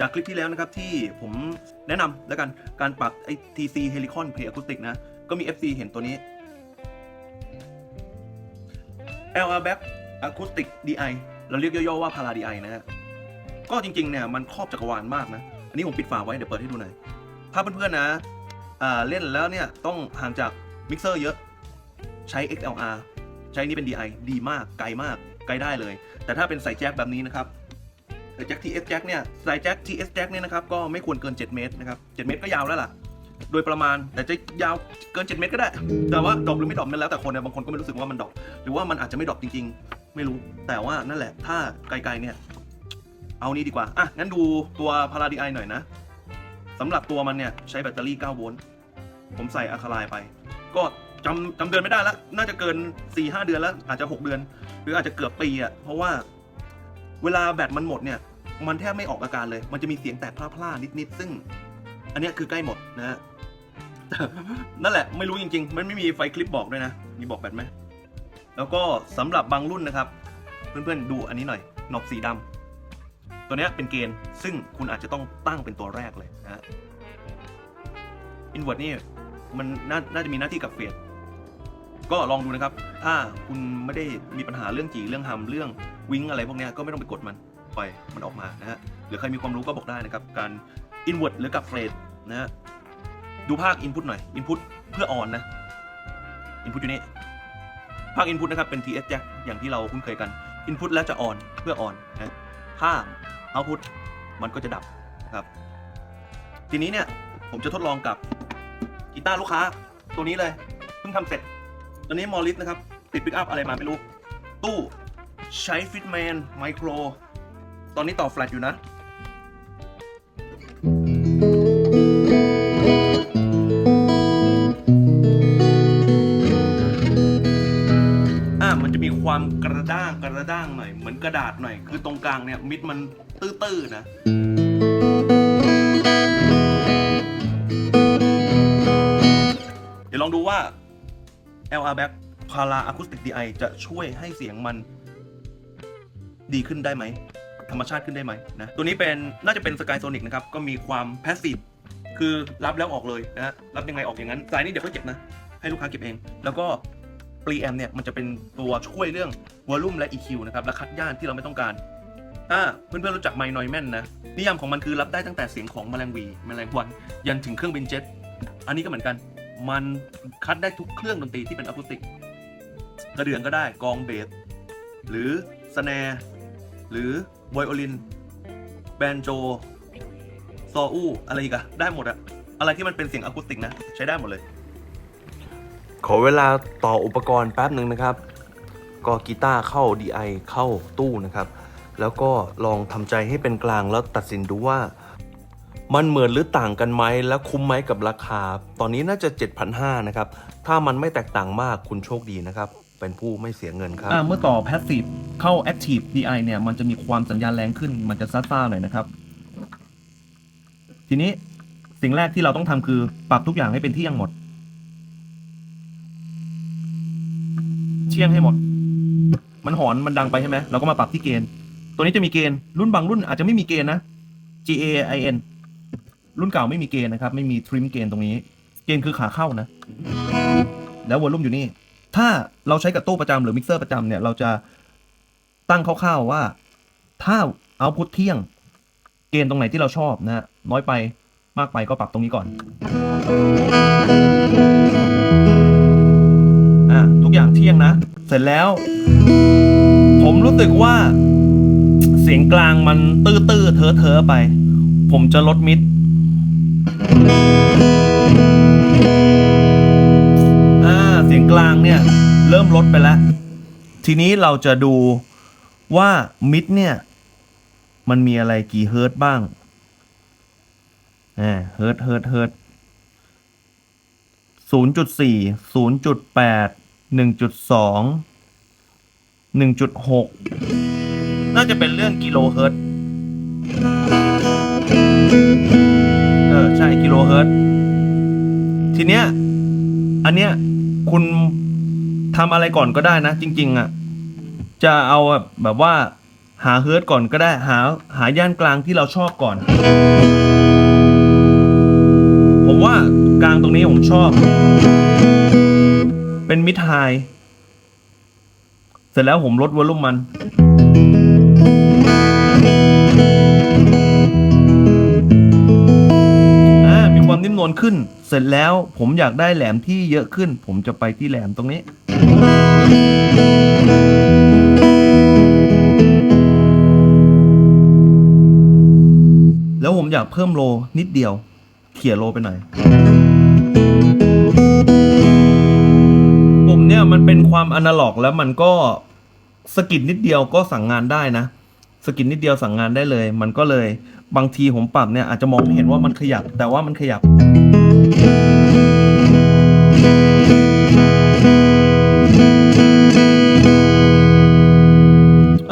จากคลิปที่แล้วนะครับที่ผมแนะนำแล้วกันการปรับไอ้ TC Helicon Play Acoustic นะ ก็มี FC เห็นตัวนี้ LR Back Acoustic DI เราเรียกย่อๆว่า Para DI นะฮะก็จริงๆเนี่ยมันครอบจักรวาลมากนะ อันนี้ผมปิดฝาไว้ เดี๋ยวเปิดให้ดูหน่อย ถ้าเพื่อนๆนะเล่นแล้วเนี่ยต้องห่างจากมิกเซอร์เยอะใช้ XLR ใช้นี่เป็น DI ดีมากไกลมากไกลได้เลย แต่ถ้าเป็นใสายแจ็คแบบนี้นะครับ สายแจ็ค TS Jack เนี่ยสายแจ็ค TS Jack เนี่ยนะครับก็ไม่ควรเกิน 7 เมตรนะครับ7เมตรก็ยาวแล้วล่ะ โดยประมาณแต่จะยาวเกิน 7 เมตรก็ได้ แต่ว่าดรอปหรือไม่ดรอปนั่นแล้วแต่คนนะบางคนก็ไม่รู้สึกว่ามันดรอปหรือว่ามันอาจจะไม่ดรอปจริง ๆ ไม่รู้แต่ว่านั่นแหละถ้าไกลๆเนี่ยเอานี้ดีกว่าอะงั้นดูตัวพาราดีไอหน่อยนะสำหรับตัวมันเนี่ยใช้แบตเตอรี่ 9 โวลต์ผมใส่อะคาไลไป ก็จำจำเดือนไม่ได้แล้ว น่าจะเกิน 4-5 เดือนแล้ว อาจจะ 6 เดือน หรืออาจจะเกือบปีอะ่ะ เพราะว่าเวลาแบตมันหมดเนี่ย มันแทบไม่ออกอาการเลย มันจะมีเสียงแตกพล่าๆนิดๆซึ่ง อันนี้คือใกล้หมดนะฮะนั่นแหละไม่รู้จริง ๆ มันไม่มีไฟคลิปบอกด้วยนะ มีบอกแบตไหมแล้วก็สำหรับบางรุ่นนะครับ เพื่อนๆดูอันนี้หน่อยหนอบสีดำตัวนี้เป็นเกณฑ์ซึ่งคุณอาจจะต้องตั้งเป็นตัวแรกเลยนะฮะอินเวอร์ตนี่มันนน่าจะมีหน้าที่กับเฟดก็ลองดูนะครับ ถ้าคุณไม่ได้มีปัญหาเรื่องจีเรื่องฮัมเรื่องวิงอะไรพวกนี้ก็ไม่ต้องไปกดมัน ปล่อยมันออกมานะฮะหรือใครมีความรู้ก็บอกได้นะครับ การอินเวอร์ตหรือกับเฟดนะฮะดูภาคอินพุตหน่อยอินพุตเพื่อออนนะอินพุตอยู่นี่ภาคอินพุตนะครับเป็น TS Jack อย่างที่เราคุ้นเคยกันอินพุตแล้วจะออนเพื่อออนนะถ้าเอาพุตมันก็จะดับนะครับ ทีนี้เนี่ยผมจะทดลองกับกีตาร์ลูกค้าตัวนี้เลยเพิ่งทำเสร็จตัวนี้มอริสนะครับ ติดปิกอัพอะไรมาไม่รู้ ตู้ใช้ฟิตแมนไมโคร ตอนนี้ต่อแฟลชอยู่นะ อะมันจะมีความกระด้างกระด้างหน่อย เหมือนกระดาษหน่อย คือตรงกลางเนี่ย มิดมันตื้อๆนะเดี๋ยวลองดูว่า LR Back Para Acoustic DI จะช่วยให้เสียงมันดีขึ้นได้ไหม ธรรมชาติขึ้นได้ไหมนะตัวนี้เป็นน่าจะเป็น Sky Sonic นะครับก็มีความ Passive คือรับแล้วออกเลยนะรับยังไงออกอย่างนั้นสายนี้เดี๋ยวค่อยเก็บนะ ให้ลูกค้าเก็บเอง แล้วก็ preamp เนี่ยมันจะเป็นตัวช่วยเรื่อง volume และ EQ นะครับและคัดย่านที่เราไม่ต้องการถ้าเพื่อนๆรู้จักไม n นอยแมนนะนิยามของมันคือรับได้ตั้งแต่เสียงของแมลงวีแมลงวัน ยันถึงเครื่องบินเจ็ตอันนี้ก็เหมือนกัน มันคัดได้ทุกเครื่องดนตรีที่เป็นอะคูสติก กระเดื่องก็ได้กองเบสหรือสแนร์หรือ ไวโอลิน แบนโจ ซออู้ อะไรอีกอะได้หมดอะอะไรที่มันเป็นเสียงอะคูสติกนะ ใช้ได้หมดเลย ขอเวลาต่ออุปกรณ์แป๊บหนึ่งนะครับ ก็กีตาร์เข้า DI เข้าตู้นะครับ แล้วก็ลองทำใจให้เป็นกลางแล้วตัดสินดูว่า มันเหมือนหรือต่างกันไหมและคุ้มไหมกับราคา ตอนนี้น่าจะ 7,500นะครับ ถ้ามันไม่แตกต่างมากคุณโชคดีนะครับ เป็นผู้ไม่เสียเงินครับ อ่าเมื่อต่อ passive เข้า active DI เนี่ย มันจะมีความสัญญาณแรงขึ้น มันจะซ่าๆหน่อยนะครับ ทีนี้สิ่งแรกที่เราต้องทำคือปรับทุกอย่างให้เป็นเที่ยงหมดเชี่ยงให้หมด มันหอนมันดังไปใช่ไหมเราก็มาปรับที่เกณฑ์ ตัวนี้จะมีเกณฑ์รุ่นบางรุ่นอาจจะไม่มีเกณฑ์นะ G A I N รุ่นเก่าไม่มีเกณฑ์นะครับ ไม่มีทริมเกณฑ์ตรงนี้ เกณฑ์คือขาเข้านะ แล้ววอลลุ่มอยู่นี่ ถ้าเราใช้กับตู้ประจำหรือมิกเซอร์ประจำเนี่ยเราจะตั้งคร่าวๆว่า ถ้าเอาพุทเที่ยง เกณฑ์ตรงไหนที่เราชอบนะ น้อยไปมากไปก็ปรับตรงนี้ก่อนอะทุกอย่างเที่ยงนะ เสร็จแล้ว ผมรู้สึกว่า เสียงกลางมันตื้อๆเทอะๆไป ผมจะลดมิด กลางเนี่ยเริ่มลดไปแล้ว ทีนี้เราจะดูว่ามิดเนี่ยมันมีอะไรกี่เฮิร์ตบ้างอ่าเฮิร์ตเฮิร์ตเฮิร์ตศูนย์จุดสี่ศูนย์จุดแปดหนึ่งจุดสองหนึ่งจุดหกน่าจะเป็นเรื่องกิโลเฮิร์ตเออ ใช่กิโลเฮิร์ตทีเนี้ย อันเนี้ย คุณทำอะไรก่อนก็ได้นะ จริง ๆอะจะเอาแบบแบบว่า หาเฮิร์ตก่อนก็ได้หาหาย่านกลางที่เราชอบก่อน ผมว่ากลางตรงนี้ผมชอบ เป็นมิดไฮเสร็จแล้วผมลดวอลลุ่มมัน นิ่มนวลขึ้น เสร็จแล้วผมอยากได้แหลมที่เยอะขึ้น ผมจะไปที่แหลมตรงนี้ แล้วผมอยากเพิ่มโลนิดเดียว เขี่ยโลไปหน่อยปุ่มเนี่ยมันเป็นความอนาล็อกแล้วมันก็สกิดนิดเดียวก็สั่งงานได้นะ สกิดนิดเดียวสั่งงานได้เลย มันก็เลย บางทีผมปรับเนี่ยอาจจะมองไม่เห็นว่ามันขยับ แต่ว่ามันขยับ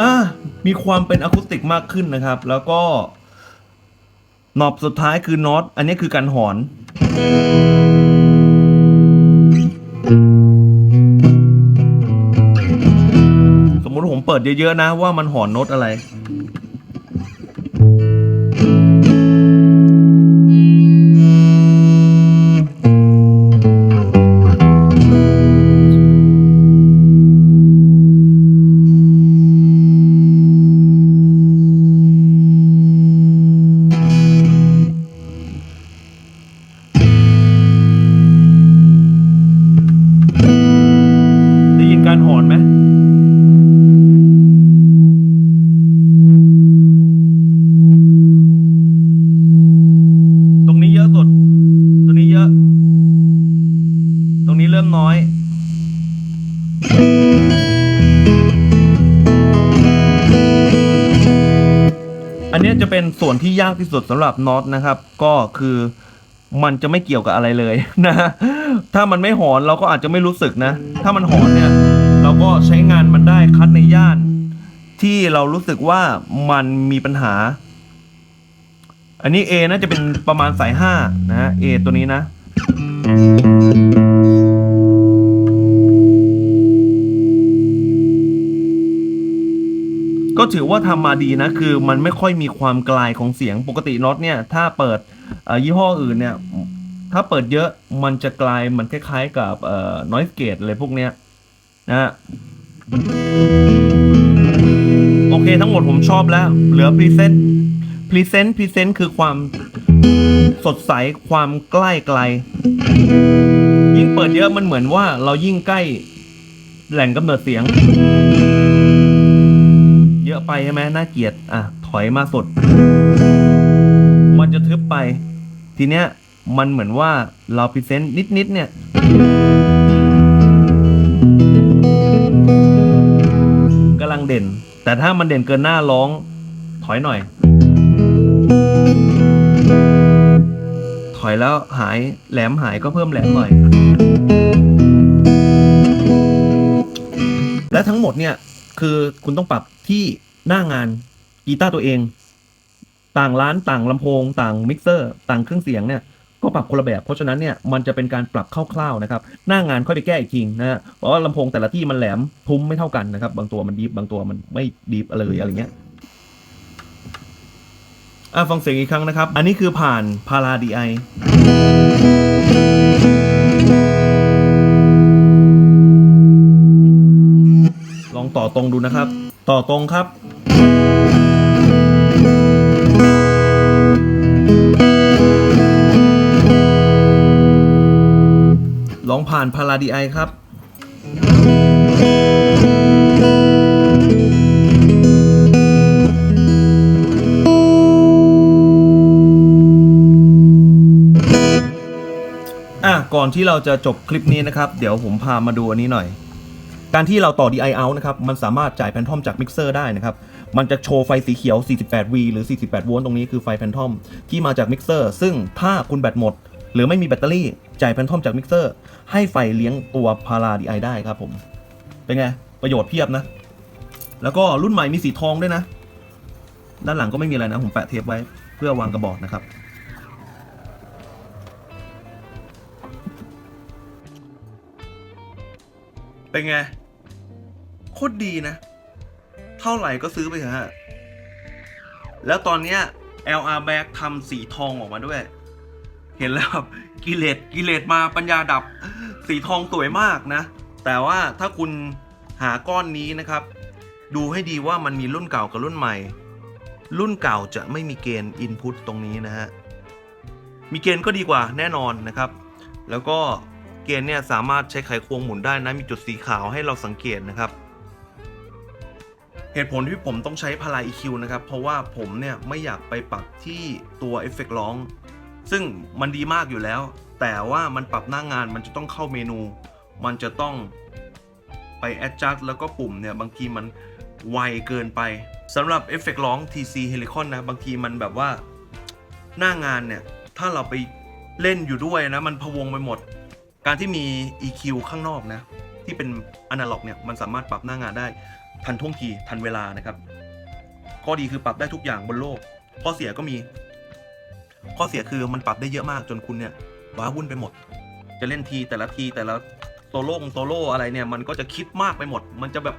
อ่ามีความเป็นอะคูสติกมากขึ้นนะครับ แล้วก็หนอบสุดท้ายคือน็อต อันนี้คือการหอน สมมุติผมเปิดเยอะๆนะว่ามันหอนโน้ตอะไร ริ่มน้อย อันนี้จะเป็นส่วนที่ยากที่สุดสำหรับน็อตนะครับ ก็คือมันจะไม่เกี่ยวกับอะไรเลยนะ ถ้ามันไม่หอนเราก็อาจจะไม่รู้สึกนะ ถ้ามันหอนเนี่ย เราก็ใช้งานมันได้คัดในย่าน ที่เรารู้สึกว่ามันมีปัญหา อันนี้ A น่าจะเป็นประมาณสายห้านะฮะ A ตัวนี้นะ ก็ถือว่าทำมาดีนะ คือมันไม่ค่อยมีความกลายของเสียงปกติน็อตเนี่ย ถ้าเปิดยี่ห้ออื่นเนี่ย ถ้าเปิดเยอะมันจะกลายมันคล้ายๆกับเอ่อ noise gate อะไรพวกเนี้ยนะฮะโอเคทั้งหมดผมชอบแล้ว เหลือ present present present คือความ ดใสความใกล้ไกล ยิ่งเปิดเยอะมันเหมือนว่าเรายิ่งใกล้แหล่งกำเนิดเสียง เยอะไปใช่ไหมน่าเกลียดอะ ถอยมาสด มันจะทึบไป ทีเนี้ยมันเหมือนว่าเราพรีเซนต์นิดๆเนี่ยกำลังเด่น แต่ถ้ามันเด่นเกินหน้าร้อง ถอยหน่อย ถอยแล้วหายแหลมหายก็เพิ่มแหลมหน่อย และทั้งหมดเนี่ยคือคุณต้องปรับที่หน้างานกีตาร์ตัวเอง ต่างร้านต่างลำโพง ต่างมิกเซอร์ ต่างเครื่องเสียงเนี่ยก็ปรับคนละแบบ เพราะฉะนั้นเนี่ยมันจะเป็นการปรับคร่าวๆนะครับ หน้างานค่อยไปแก้อีกทีนะฮะเพราะว่าลำโพงแต่ละที่มันแหลมทุ้มไม่เท่ากันนะครับ บางตัวมันดีฟบางตัวมันไม่ดีฟเลยอะไรเงี้ย อะฟังเสียงอีกครั้งนะครับ อันนี้คือผ่านพาราดีไอลองต่อตรงดูนะครับ ต่อตรงครับ ลองผ่านพาราดีไอครับ ก่อนที่เราจะจบคลิปนี้นะครับ เดี๋ยวผมพามาดูอันนี้หน่อย การที่เราต่อ DI out นะครับ มันสามารถจ่ายแพนทอมจากมิกเซอร์ได้นะครับ มันจะโชว์ไฟสีเขียว 48V หรือ 48โวลต์ตรงนี้คือไฟแพนทอมที่มาจากมิกเซอร์ซึ่งถ้าคุณแบตหมด หรือไม่มีแบตเตอรี่จ่ายแพนทอมจากมิกเซอร์ให้ไฟเลี้ยงตัวพารา DI ได้ครับผมเป็นไงประโยชน์เพียบนะ แล้วก็รุ่นใหม่มีสีทองด้วยนะ ด้านหลังก็ไม่มีอะไรนะ ผมแปะเทปไว้เพื่อวางกระบอกนะครับ เป็นไง โคตรดีนะ เท่าไหร่ก็ซื้อไปเถอะฮะ แล้วตอนเนี้ย LR Bag ทำสีทองออกมาด้วย เห็นแล้วแบบกิเลสกิเลสมาปัญญาดับ สีทองสวยมากนะ แต่ว่าถ้าคุณหาก้อนนี้นะครับ ดูให้ดีว่ามันมีรุ่นเก่ากับรุ่นใหม่ รุ่นเก่าจะไม่มีเกณฑ์ Input ตรงนี้นะฮะ มีเกณฑ์ก็ดีกว่าแน่นอนนะครับ แล้วก็ เกณฑ์เนี่ยสามารถใช้ไขควงหมุนได้นะมีจุดสีขาวให้เราสังเกตนะครับ เหตุผลที่ผมต้องใช้พลาย EQ นะครับ เพราะว่าผมเนี่ยไม่อยากไปปรับที่ตัวเอฟเฟกต์ร้อง ซึ่งมันดีมากอยู่แล้ว แต่ว่ามันปรับหน้างานมันจะต้องเข้าเมนู มันจะต้องไป adjust แล้วก็ปุ่มเนี่ยบางทีมันไวเกินไปสำหรับเอฟเฟกต์ร้อง TC Helicon นะ บางทีมันแบบว่าหน้างานเนี่ย ถ้าเราไปเล่นอยู่ด้วยนะ มันพวงไปหมด การที่มี EQ ข้างนอกนะ ที่เป็นอนาล็อกเนี่ยมันสามารถปรับหน้างานได้ทันท่วงทีทันเวลานะครับ ข้อดีคือปรับได้ทุกอย่างบนโลก ข้อเสียก็มี ข้อเสียคือมันปรับได้เยอะมากจนคุณเนี่ยว้าวุ่นไปหมด จะเล่นทีแต่ละทีแต่ละโซโล่โซโล่อะไรเนี่ยมันก็จะคิดมากไปหมด มันจะแบบ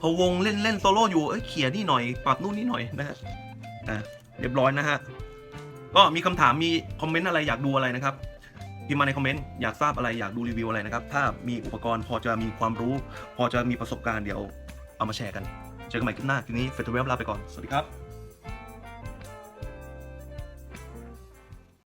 พวงเล่นเล่นโซโล่อยู่เอ้ยเขี่ยนี่หน่อยปรับนู่นนี่หน่อยนะฮะอะเรียบร้อยนะฮะก็มีคำถามมีคอมเมนต์อะไรอยากดูอะไรนะครับ พิมพ์มาในคอมเมนต์อยากทราบอะไรอยากดูรีวิวอะไรนะครับ ถ้ามีอุปกรณ์พอจะมีความรู้ พอจะมีประสบการณ์เดี๋ยวเอามาแชร์กัน เจอกันใหม่คลิปหน้าคลิปนี้เฟสติวัลลาไปก่อน สวัสดีครับ